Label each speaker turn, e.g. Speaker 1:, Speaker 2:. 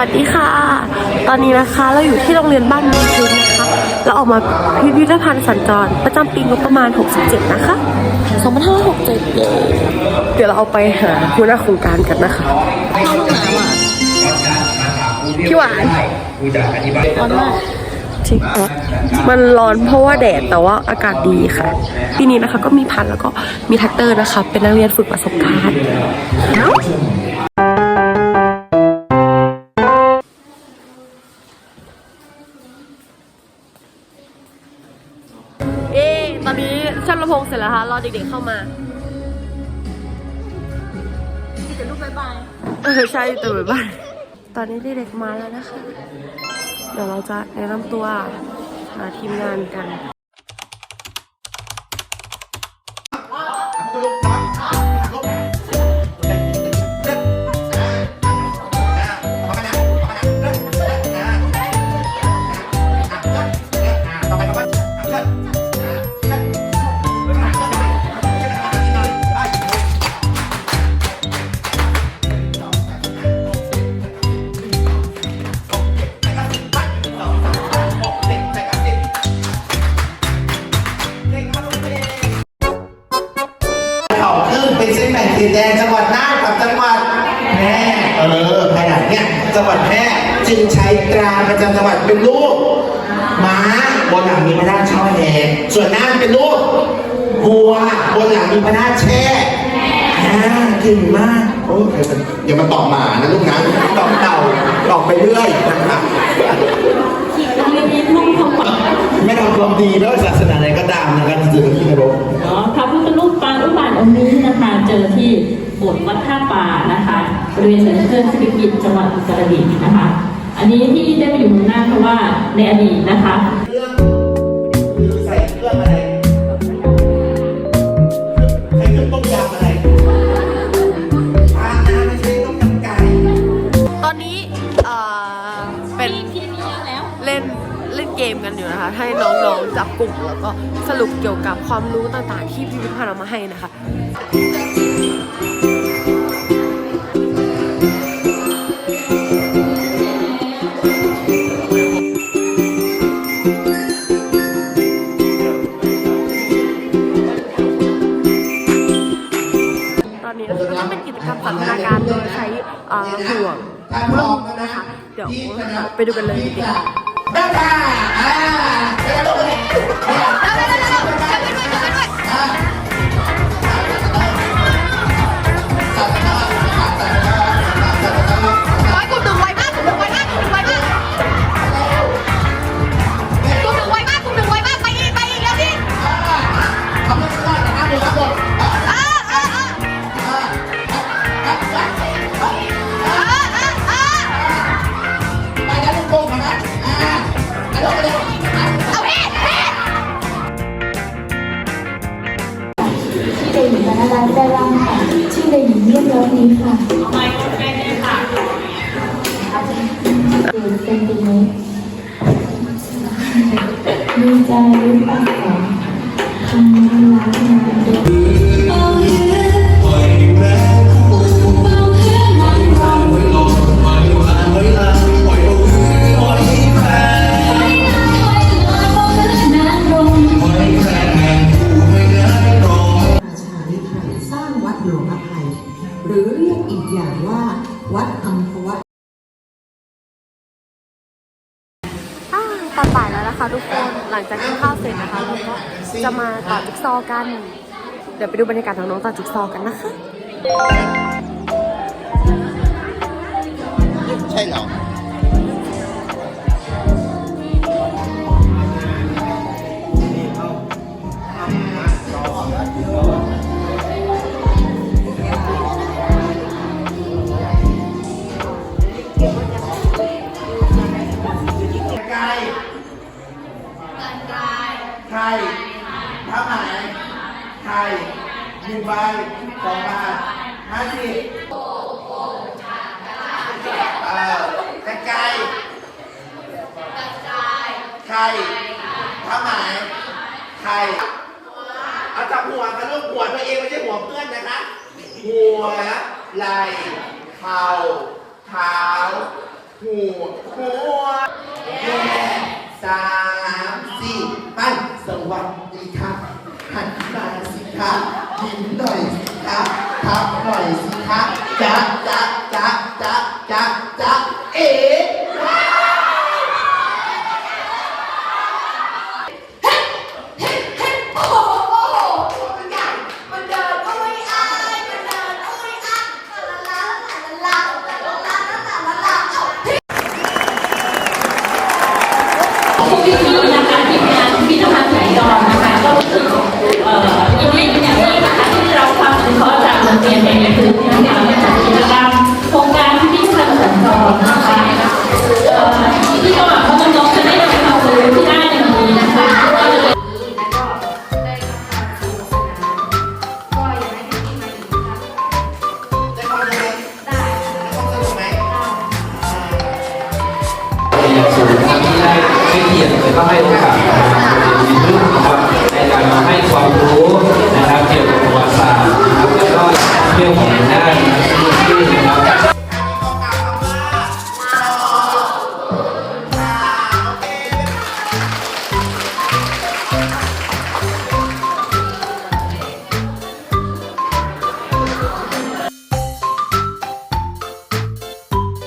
Speaker 1: วัสดีค่ะ ตอนนี้นะคะเราอยู่ที่โรงเรียนบ้านมีคืนนะคะ เราออกมาพิพิธภัณฑ์สัญจรประจำปีงบประมาณ 67 นะคะ2567เย้เดี๋ยวเราเอาไปหาหัวหน้าโครงการกันนะคะพี่หวานร้อนมากจริงมันร้อนเพราะว่าแดดแต่ว่าอากาศดีค่ะ ปีนี้นะคะก็มีพันแล้วก็มีแท็กเตอร์นะคะ เป็นนักเรียนฝึกประสบการณ์ อ๊ะตอนนี้ช่างลำโพงเสร็จแล้วค่ะ รอเด็กๆเข้ามาจะลูกบายบายเออใช่แต่บายบายตอนนี้เด็กๆมาแล้วนะคะ เดี๋ยวเราจะแนะนำตัวหาทีมงานกัน
Speaker 2: ส้นแบ่งจังหวัดน่านกับจังหวัดแพร่เออภายหลังเนี่ยจังหวัดแพร่จึงใช้ตราประจำจังหวัดเป็นรูปม้าบนหลังมีพระธาตุช่อแดงส่วนน่านเป็นรูปวัวบนหลังมีพระธาตุแช่อ่าเก่งมากโอ้ยอย่ามาตอบหมานะลูกนะตอบเต่าตอบไปเรื่อยนะครับ ความดีไม่ว่าศาสนาไหนก็ตามนะครับที่เจอที่นรก
Speaker 3: เนาะพระพุทธรูปปางอุบาทองค์นี้นะคะเจอที่โบสถ์วัดท่าป่านะคะบริเวณเซ็นทรัลสิริกิตจังหวัดอุตรดิตถ์นะคะ อันนี้ที่ได้มาอยู่ข้างหน้าเพราะว่าในอดีตนะคะ
Speaker 2: ให้
Speaker 1: น้องๆจับกลุ่มแล้วก็สรุปเกี่ยวกับความรู้ต่างๆ ที่พิพิธภัณฑ์เอามาให้นะคะตอนนี้นะคะก็เป็นกิจกรรมสันทนาการโดยใช้อ่อห่วงมือนะคะ เดี๋ยวไปดูกันเลยดีกว่า
Speaker 2: แม่ค่ะอ่า
Speaker 4: ดี
Speaker 2: ค่ะเดื
Speaker 5: อนเซนติเมตรมีใจรู้ปักของทำงานร้านงานเด็ก
Speaker 1: ตอนบ่ายแล้วนะคะทุกคนหลังจากกินข้าวเสร็จนะคะเราก็จะมาต่อจิ๊กซอว์กัน เดี๋ยวไปดูบรรยากาศของน้องต่อจิ๊กซอว์กันนะคะ
Speaker 2: ใช่เหรอ ใบสองมาห้าสิบเออกระจายไข่ผ้าไหมไข่เอาจับหัวค่ะลูกหัวตัวเองไม่ใช่หัวเพื่อนนะคะ หัวไหล่เข่าเท้าหัวหัวแย่สามสี่ไปสวัสดีค่ะหันมาสิคะิมหน่อยสิคะทักหน่อยสิครับจ๊ะจ๊ะจ๊ะจ๊ะจ๊ะจ๊ะเอ๋